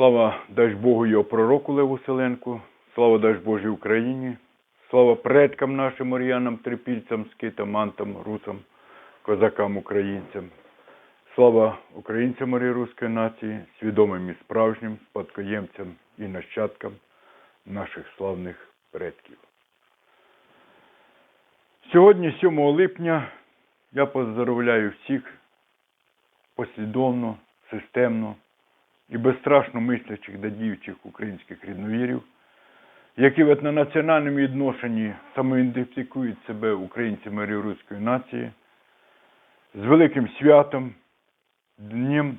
Слава дай Богу його пророку Леву Селенку, слава дай Божій Україні, слава предкам нашим оріянам, трипільцям, скитам, антам, русам, козакам, українцям. Слава українцям морі руської нації, свідомим і справжнім спадкоємцям і нащадкам наших славних предків. Сьогодні, 7 липня, я поздоровляю всіх послідовно, системно і безстрашно мислячих та діючих українських рідновірів, які в етнонаціональному відношенні самоідентифікують себе українцями руської нації, з великим святом, Днем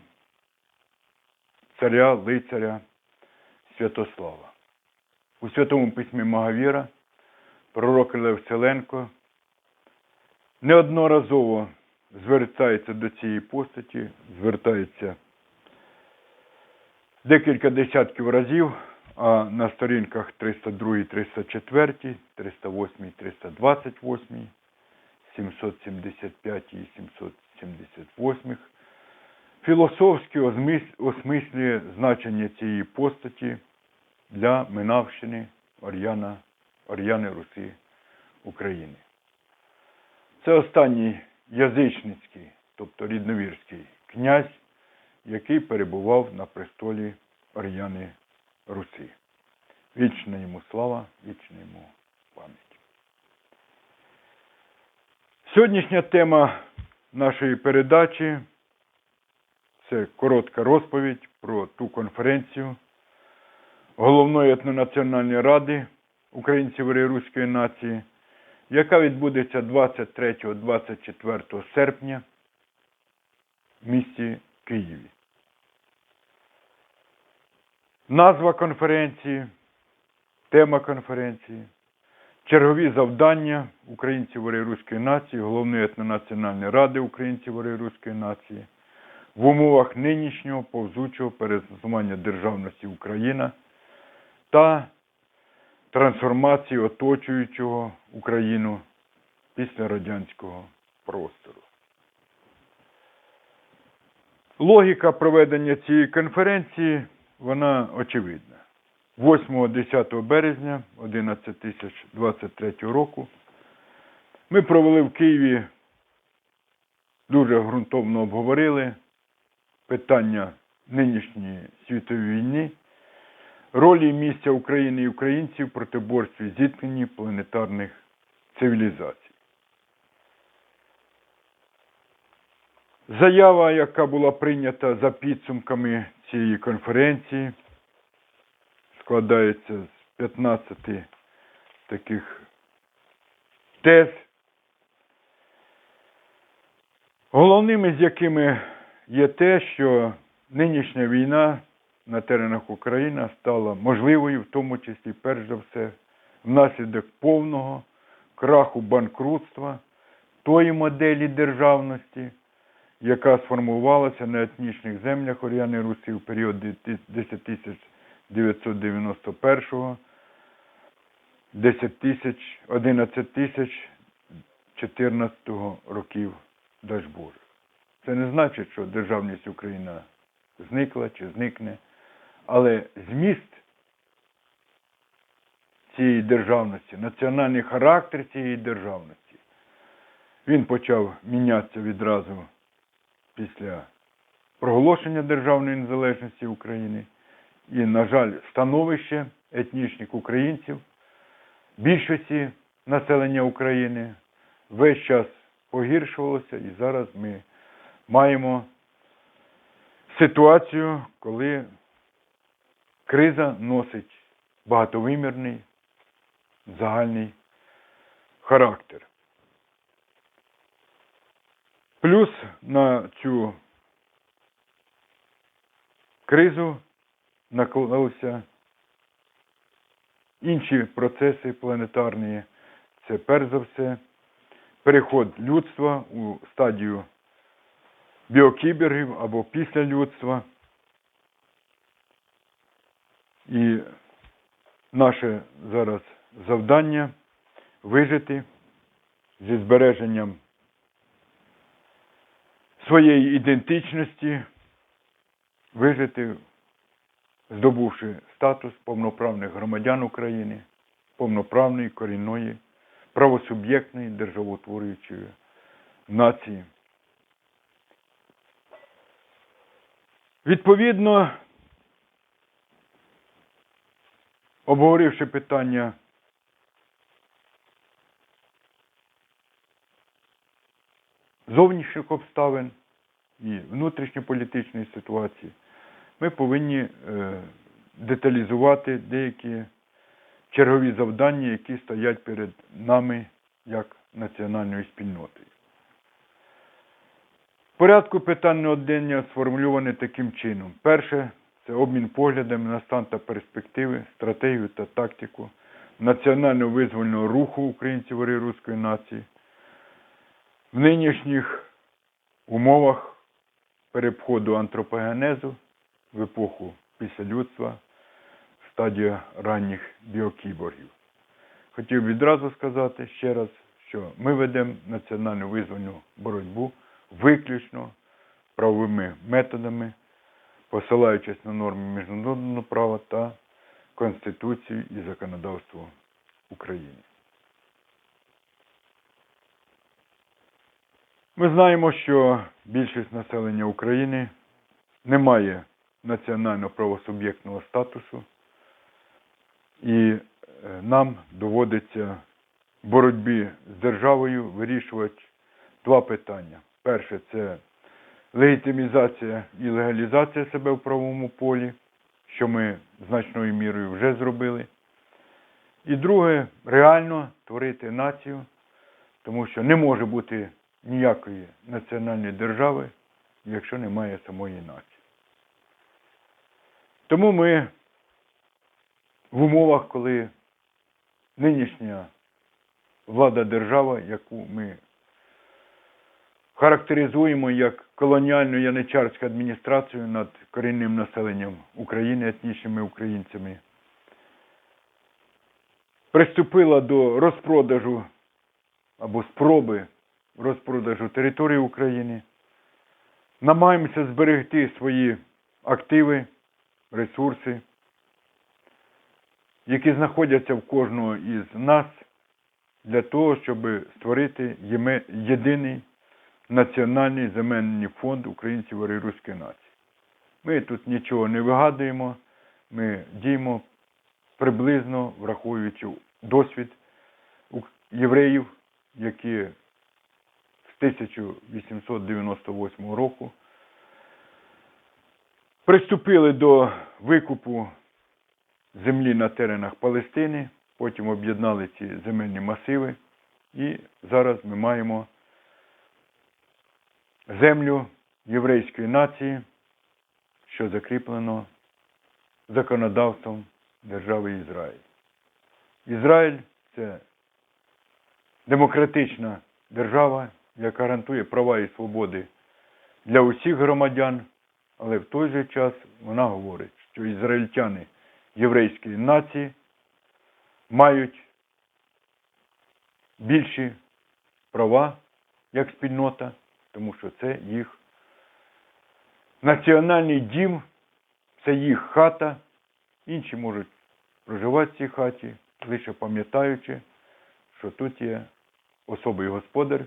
царя, лицаря Святослава. У Святому Письмі Магавіра пророк Лев Селенко неодноразово звертається до цієї постаті, звертається декілька десятків разів, а на сторінках 302, 304, 308, 328, 775 і 778 філософськи осмислює значення цієї постаті для Минавщини Ор'яна, Ор'яни Руси України. Це останній язичницький, тобто рідновірський князь, який перебував на престолі Ор'яни Руси. Вічна йому слава, вічна йому пам'ять. Сьогоднішня тема нашої передачі це коротка розповідь про ту конференцію Головної етнонаціональної ради українців руської нації, яка відбудеться 23-24 серпня в місті Києві. Назва конференції, тема конференції, чергові завдання українців руської нації, Головної етнонаціональної ради українців руської нації в умовах нинішнього повзучого перезамання державності Україна та трансформації оточуючого Україну після радянського простору. Логіка проведення цієї конференції вона очевидна. 8-10 березня 11.023 року ми провели в Києві дуже ґрунтовно обговорили питання нинішньої світової війни, ролі місця України і українців в протиборстві зіткненні планетарних цивілізацій. Заява, яка була прийнята за підсумками цієї конференції, складається з 15 таких тез, головними з якими є те, що нинішня війна на теренах України стала можливою, в тому числі, перш за все, внаслідок повного краху банкрутства тої моделі державності, яка сформувалася на етнічних землях Оріани Русі в період 10991 10 тисяч, 11 тисяч 14 років Дажбожих. Це не значить, що державність України зникла чи зникне, але зміст цієї державності, національний характер цієї державності, він почав мінятися відразу після проголошення державної незалежності України. І, на жаль, становище етнічних українців, більшості населення України весь час погіршувалося, і зараз ми маємо ситуацію, коли криза носить багатовимірний загальний характер. Плюс на цю кризу наклалися інші процеси планетарні. Це перш за все переход людства у стадію біокібергів або після людства. І наше зараз завдання вижити зі збереженням своєї ідентичності, вижити здобувши статус повноправних громадян України, повноправної корінної, правосуб'єктної державотворюючої нації. Відповідно, обговоривши питання зовнішніх обставин і внутрішньополітичної ситуації, ми повинні е, деталізувати деякі чергові завдання, які стоять перед нами як національною спільнотою. Порядку питань дня сформульовані таким чином. Перше це обмін поглядами на стан та перспективи, стратегію та тактику національного визвольного руху українців і руської нації в нинішніх умовах переходу антропогенезу в епоху післялюдства, стадія ранніх біокіборгів. Хотів відразу сказати ще раз, що ми ведемо національну визвольну боротьбу виключно правовими методами, посилаючись на норми міжнародного права та Конституцію і законодавство України. Ми знаємо, що більшість населення України не має національно правосуб'єктного статусу, і е, нам доводиться в боротьбі з державою вирішувати два питання. Перше це легітимізація і легалізація себе в правовому полі, що ми значною мірою вже зробили. І друге реально творити націю, тому що не може бути ніякої національної держави, якщо немає самої нації. Тому ми в умовах, коли нинішня влада держава, яку ми характеризуємо як колоніальну яничарську адміністрацію над корінним населенням України, етнічними українцями, приступила до розпродажу або спроби розпродажу території України. Намагаємося зберегти свої активи, ресурси, які знаходяться в кожного із нас для того, щоб створити єдиний національний земельний фонд українців руської нації. Ми тут нічого не вигадуємо, ми діємо приблизно враховуючи досвід євреїв, які 1898 року приступили до викупу землі на теренах Палестини, потім об'єднали ці земельні масиви, і зараз ми маємо землю єврейської нації, що закріплено законодавством держави Ізраїль. Ізраїль це демократична держава, яка гарантує права і свободи для усіх громадян, але в той же час вона говорить, що ізраїльтяни єврейської нації мають більші права як спільнота, тому що це їх національний дім, це їх хата, інші можуть проживати в цій хаті, лише пам'ятаючи, що тут є особий господар,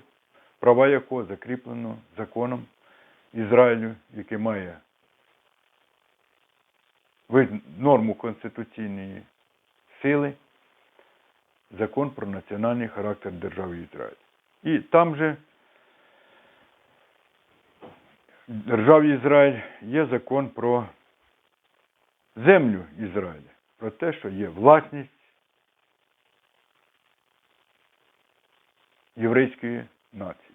права якого закріплено законом Ізраїлю, який має норму конституційної сили, закон про національний характер держави Ізраїль. І там же в державі Ізраїль є закон про землю Ізраїля, про те, що є власність єврейської нації.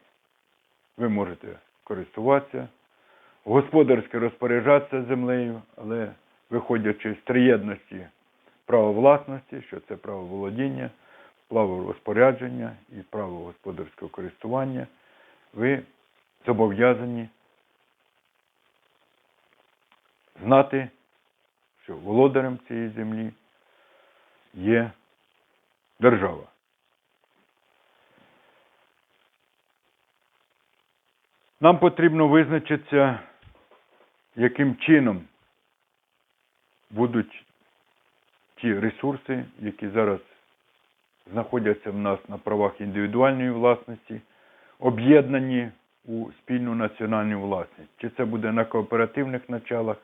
Ви можете користуватися, господарськи розпоряджатися землею, але виходячи з триєдності права власності, що це право володіння, право розпорядження і право господарського користування, ви зобов'язані знати, що володарем цієї землі є держава. Нам потрібно визначитися, яким чином будуть ті ресурси, які зараз знаходяться в нас на правах індивідуальної власності, об'єднані у спільну національну власність. Чи це буде на кооперативних началах,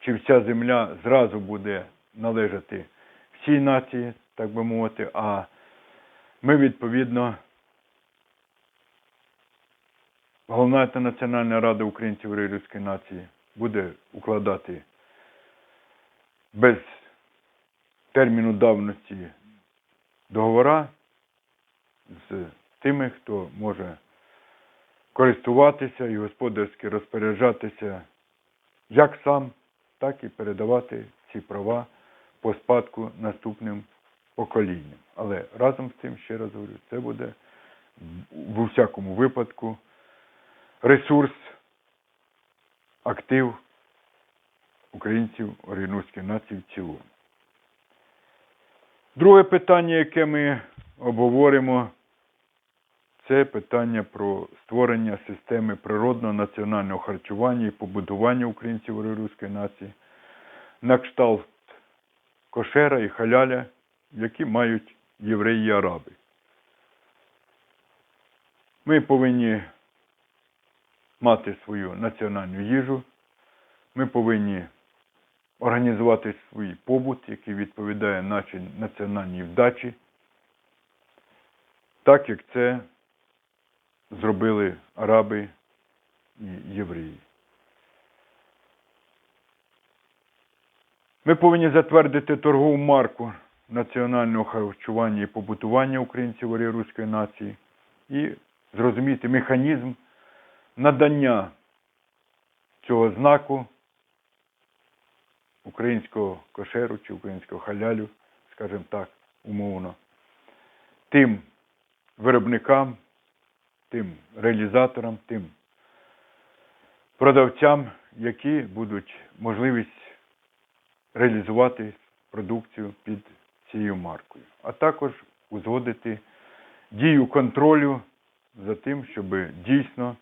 чи вся земля зразу буде належати всій нації, так би мовити, а ми відповідно. Головна Національна Рада українців Рейдерської нації буде укладати без терміну давності договора з тими, хто може користуватися і господарськи розпоряджатися як сам, так і передавати ці права по спадку наступним поколінням. Але разом з цим, ще раз говорю, це буде в усякому випадку ресурс, актив українців Орінуської нації в цілому. Друге питання, яке ми обговоримо, це питання про створення системи природного національного харчування і побудування українців Орінуської нації на кшталт кошера і халяля, які мають євреї і араби. Ми повинні мати свою національну їжу. Ми повинні організувати свій побут, який відповідає нашій національній вдачі, так як це зробили араби і євреї. Ми повинні затвердити торгову марку національного харчування і побутування українців оріруської нації і зрозуміти механізм надання цього знаку українського кошеру чи українського халялю, скажімо так, умовно, тим виробникам, тим реалізаторам, тим продавцям, які будуть можливість реалізувати продукцію під цією маркою, а також узгодити дію контролю за тим, щоб дійсно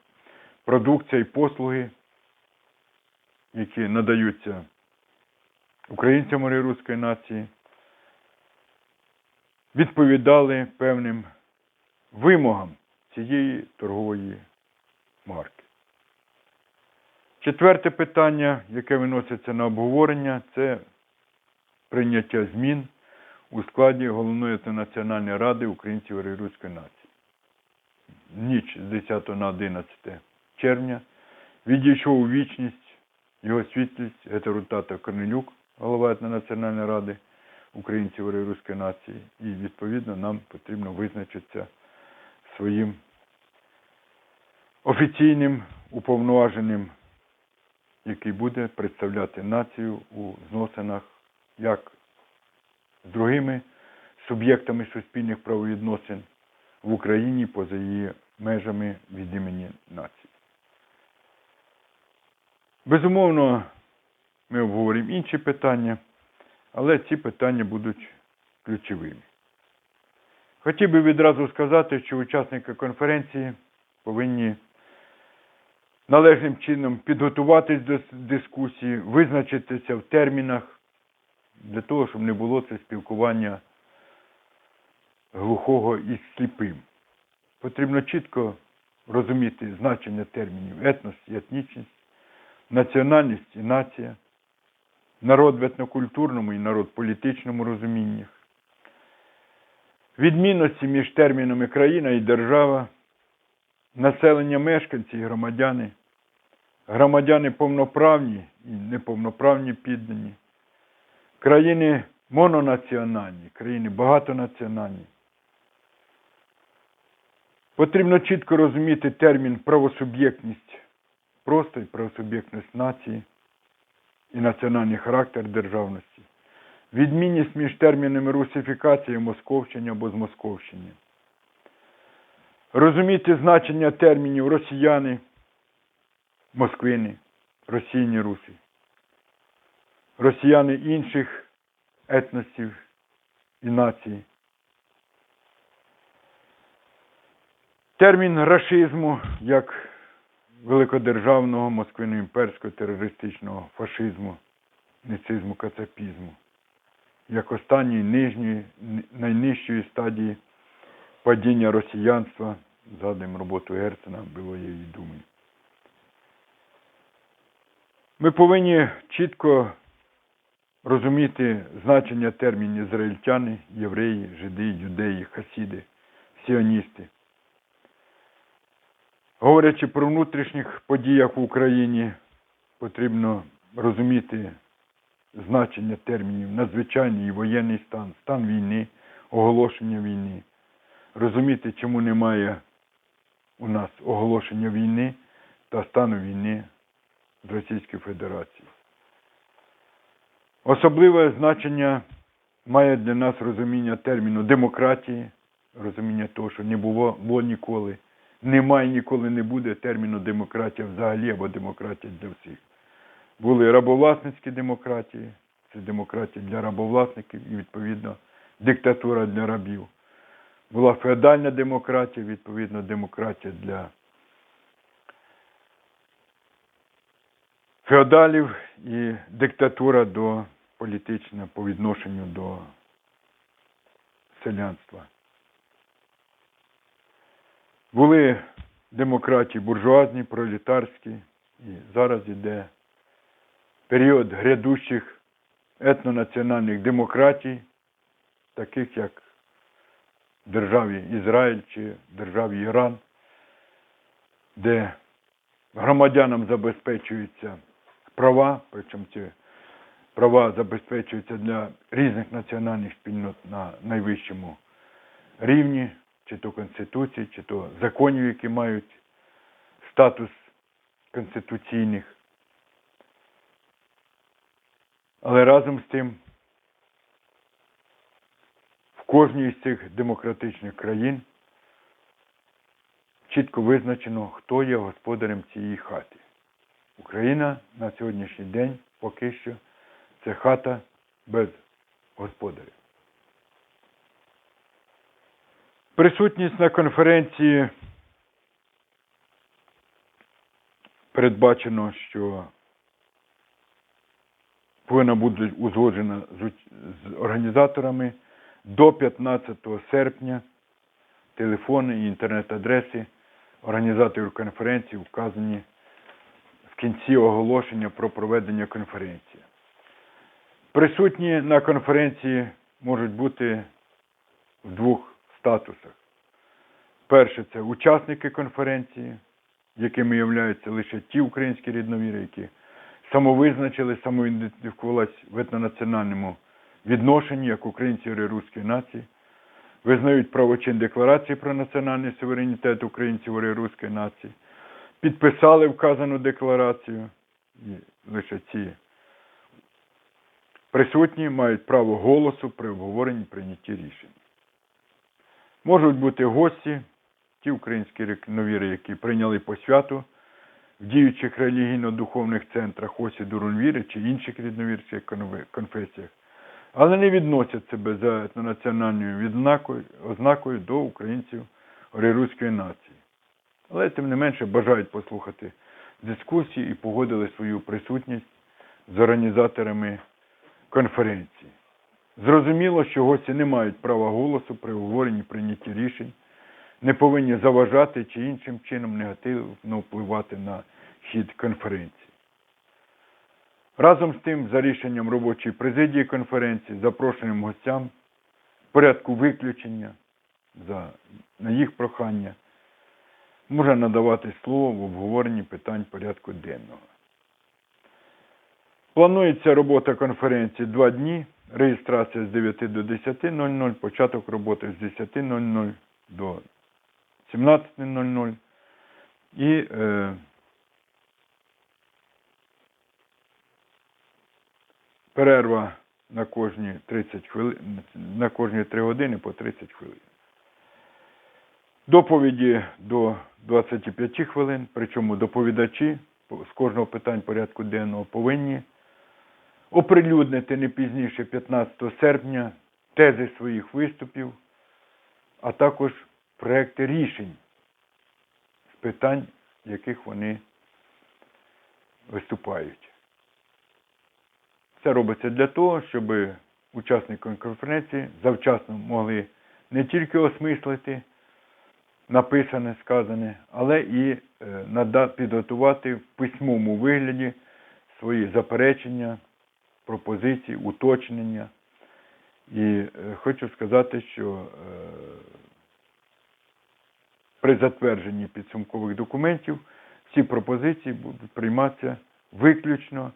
продукція і послуги, які надаються українцям руської нації, відповідали певним вимогам цієї торгової марки. Четверте питання, яке виноситься на обговорення, це прийняття змін у складі Головної Національної ради українців Руської нації. Ніч з 10 на 11 червня. Відійшов у вічність його світлість Гетерутата Корнелюк, голова Етнонаціональної ради українців Руської нації, і відповідно нам потрібно визначитися своїм офіційним уповноваженим, який буде представляти націю у зносинах як з другими суб'єктами суспільних правовідносин в Україні поза її межами від імені нації. Безумовно, ми обговоримо інші питання, але ці питання будуть ключовими. Хотів би відразу сказати, що учасники конференції повинні належним чином підготуватись до дискусії, визначитися в термінах для того, щоб не було це спілкування глухого і сліпим. Потрібно чітко розуміти значення термінів етнос і етнічність, національність і нація, народ в етнокультурному і народ політичному розуміннях, відмінності між термінами країна і держава, населення мешканці і громадяни, громадяни повноправні і неповноправні піддані, країни мононаціональні, країни багатонаціональні. Потрібно чітко розуміти термін правосуб'єктність просто і правосуб'єктність нації і національний характер державності, відмінність між термінами русифікації московщення або змосковщення. Розуміти значення термінів росіяни, москвини, російні руси, росіяни інших етносів і націй. Термін рашизму як великодержавного москвино-імперського терористичного фашизму нацизму, кацапізму, як останньої нижньої, найнижчої стадії падіння росіянства, згадуємо роботу Герцена, Білоєї думи. Ми повинні чітко розуміти значення термінів ізраїльтяни, євреї, жиди, юдеї, хасіди, сіоністи. Говорячи про внутрішніх подіях в Україні, потрібно розуміти значення термінів надзвичайний і воєнний стан, стан війни, оголошення війни, розуміти, чому немає у нас оголошення війни та стану війни з Російською Федерацією. Особливе значення має для нас розуміння терміну демократії, розуміння того, що не було, було ніколи, немає ніколи не буде терміну демократія взагалі або демократія для всіх. Були рабовласницькі демократії, це демократія для рабовласників і, відповідно, диктатура для рабів. Була феодальна демократія, відповідно, демократія для феодалів і диктатура до політична по відношенню до селянства. Були демократії буржуазні, пролетарські, і зараз іде період грядущих етнонаціональних демократій, таких як в державі Ізраїль чи державі Іран, де громадянам забезпечуються права, причому ці права забезпечуються для різних національних спільнот на найвищому рівні, чи то Конституції, чи то законів, які мають статус конституційних. Але разом з тим в кожній з цих демократичних країн чітко визначено, хто є господарем цієї хати. Україна на сьогоднішній день поки що це хата без господаря. Присутність на конференції передбачено, що повинна бути узгоджена з організаторами до 15 серпня. Телефони і інтернет-адреси організаторів конференції вказані в кінці оголошення про проведення конференції. Присутні на конференції можуть бути в двох статусах. Перше це учасники конференції, якими являються лише ті українські рідновіри, які самовизначили, самоідентифікувалися в етнонаціональному відношенні як українці руської нації, визнають правочин декларації про національний суверенітет українців руської нації, підписали вказану декларацію, і лише ці присутні мають право голосу при обговоренні прийнятті рішень. Можуть бути гості, ті українські новіри, які прийняли посвяту в діючих релігійно-духовних центрах Осі Дурунвіри чи інших рідновірських конфесіях, але не відносять себе за етнонаціональною ознакою до українців руської нації. Але тим не менше бажають послухати дискусії і погодили свою присутність з організаторами конференції. Зрозуміло, що гості не мають права голосу при обговоренні прийнятті рішень, не повинні заважати чи іншим чином негативно впливати на хід конференції. Разом з тим, за рішенням робочої президії конференції, запрошеним гостям в порядку виключення за, на їх прохання може надавати слово в обговоренні питань порядку денного. Планується робота конференції два дні. Реєстрація з 9 до 10.00, початок роботи з 10.00 до 17.00 і е, перерва на кожні 30 хвилин, на кожні 3 години по 30 хвилин. Доповіді до 25 хвилин, причому доповідачі з кожного питань порядку денного повинні оприлюднити не пізніше 15 серпня тези своїх виступів, а також проекти рішень з питань, яких вони виступають. Це робиться для того, щоб учасники конференції завчасно могли не тільки осмислити написане, сказане, але і е, підготувати в письмовому вигляді свої заперечення, пропозиції, уточнення. І е, хочу сказати, що е, при затвердженні підсумкових документів всі пропозиції будуть прийматися виключно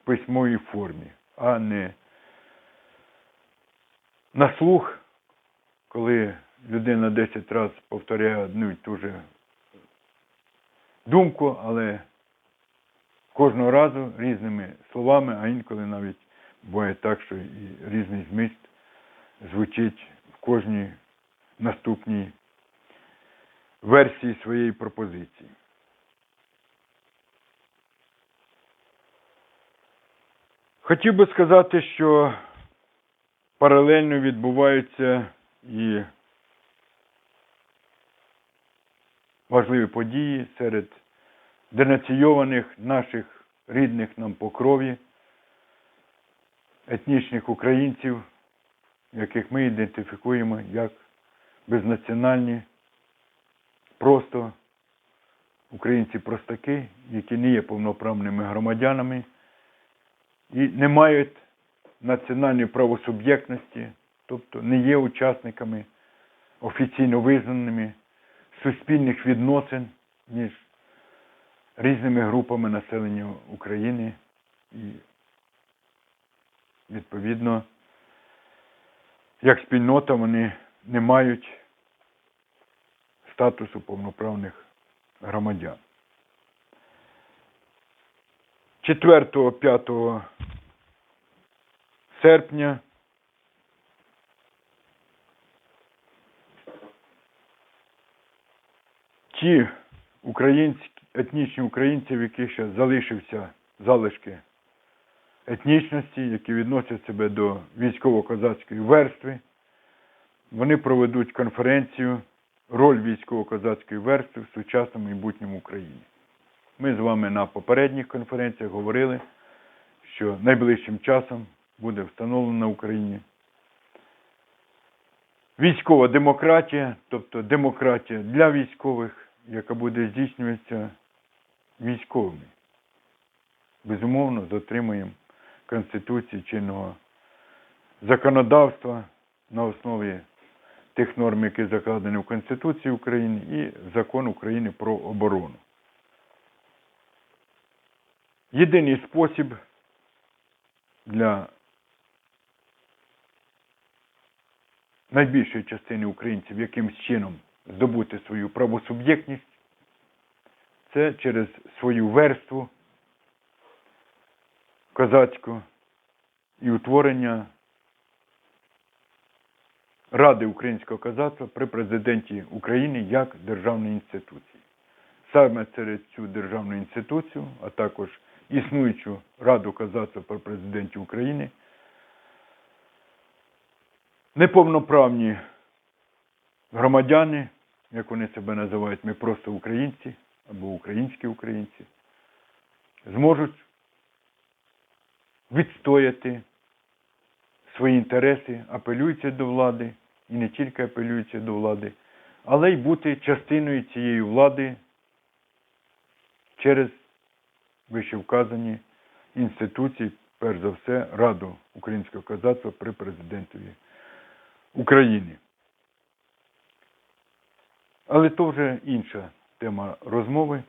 в письмовій формі, а не на слух, коли людина 10 разів повторяє одну і ту же думку, але кожного разу різними словами, а інколи навіть буває так, що і різний зміст звучить в кожній наступній версії своєї пропозиції. Хотів би сказати, що паралельно відбуваються і важливі події серед денаційованих наших рідних нам по крові, етнічних українців, яких ми ідентифікуємо як безнаціональні, просто українці-простаки, які не є повноправними громадянами і не мають національної правосуб'єктності, тобто не є учасниками офіційно визнаними суспільних відносин між різними групами населення України і відповідно як спільнота вони не мають статусу повноправних громадян. 4-5 серпня ті українські, етнічні українці, в яких ще залишився залишки етнічності, які відносять себе до військово-козацької верстви, вони проведуть конференцію Роль військово-козацької верстви в сучасному майбутньому Україні. Ми з вами на попередніх конференціях говорили, що найближчим часом буде встановлена в Україні військова демократія, тобто демократія для військових, яка буде здійснюватися військовими. Безумовно, дотримуємо Конституції чинного законодавства на основі тих норм, які закладені в Конституції України і закон України про оборону. Єдиний спосіб для найбільшої частини українців якимсь чином здобути свою правосуб'єктність, це через свою верству козацьку і утворення Ради українського козацтва при президенті України як державної інституції. Саме через цю державну інституцію, а також існуючу Раду козацтва при президенті України, неповноправні громадяни, як вони себе називають, ми просто українці або українські українці, зможуть відстояти свої інтереси, апелюються до влади і не тільки апелюються до влади, але й бути частиною цієї влади через вищевказані інституції, перш за все, Раду українського козацтва при президентові України. Але то вже інша тема розмови.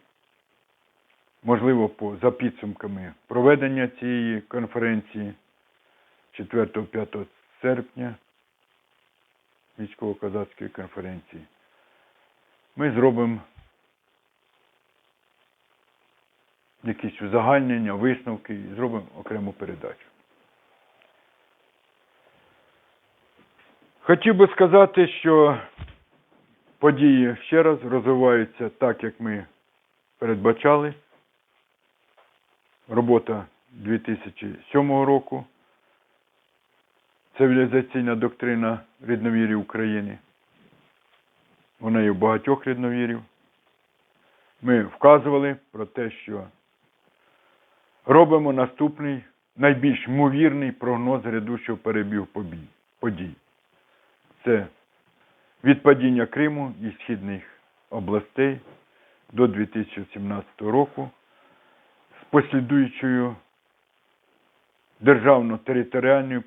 Можливо, по, за підсумками проведення цієї конференції 4-5 серпня військово-козацької конференції. Ми зробимо якісь узагальнення, висновки і зробимо окрему передачу. Хотів би сказати, що події ще раз розвиваються так, як ми передбачали. Робота 2007 року. Цивілізаційна доктрина рідновірів України. Вона є в багатьох рідновірів. Ми вказували про те, що робимо наступний найбільш ймовірний прогноз грядущого перебігу подій. Це від падіння Криму і східних областей до 2017 року з послідуючою державно-територіальною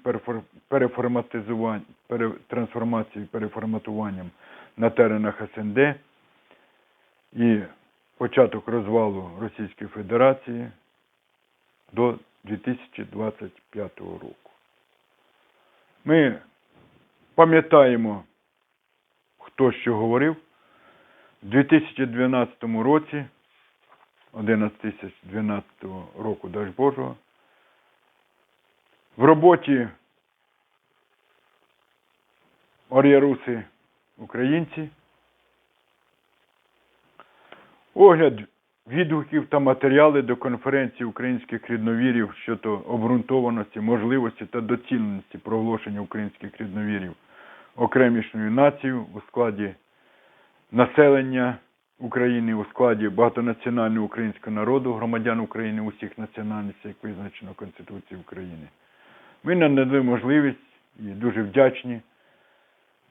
трансформацією, переформатуванням на теренах СНД і початок розвалу Російської Федерації до 2025 року. Ми пам'ятаємо, хто що говорив. У 2012 році, 11 тисяч 12 року, дай Божого, в роботі Оріаруси українці огляд відгуків та матеріали до конференції українських рідновірів щодо обґрунтованості, можливості та доцільності проголошення українських рідновірів окремішною нацією у складі населення України, у складі багатонаціонального українського народу, громадян України усіх національностей, як визначено Конституцією України. Ми надали можливість і дуже вдячні,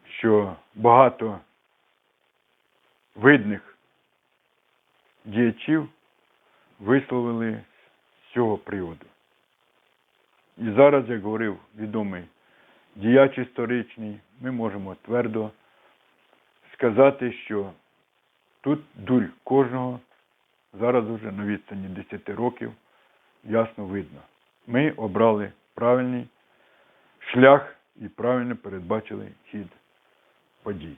що багато видних діячів висловили з цього приводу. І зараз, як говорив відомий діяч історичний, ми можемо твердо сказати, що тут дурь кожного зараз уже на відстані 10 років ясно видно. Ми обрали правильний шлях і правильно передбачили хід подій.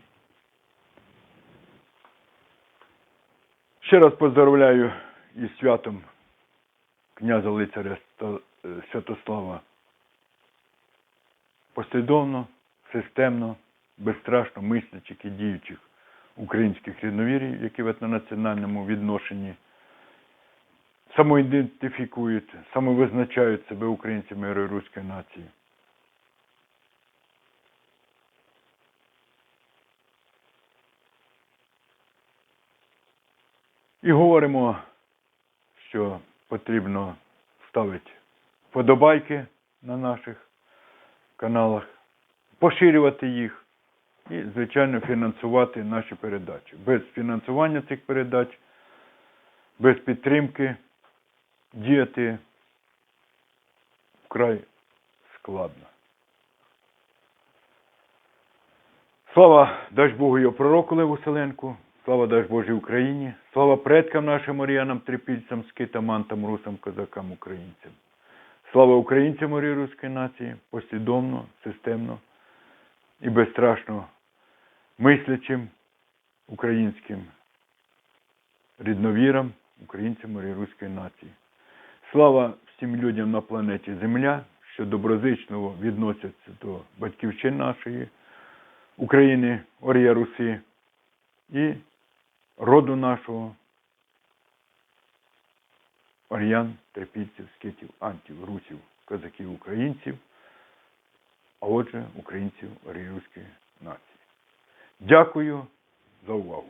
Ще раз поздравляю із святом князя лицаря е, Святослава послідовно, системно, безстрашно мислячих і діючих українських рідновірів, які в етнонаціональному відношенні самоідентифікують, самовизначають себе українцями руської нації. І говоримо, що потрібно ставити вподобайки на наших каналах, поширювати їх і, звичайно, фінансувати наші передачі. Без фінансування цих передач, без підтримки діяти вкрай складно. Слава дай Богу його пророку Леву Селенку, слава дай Божій Україні, слава предкам нашим оріянам, трипільцям, скитам, антам, русам, козакам, українцям. Слава українцям орі руської нації, послідовно, системно і безстрашно мислячим українським рідновірам, українцям орі руської нації. Слава всім людям на планеті Земля, що доброзичливо відносяться до батьківщини нашої України, Орія Руси і роду нашого оріян, трипільців, скитів, антів, русів, козаків, українців, а отже, українців оріївської нації. Дякую за увагу.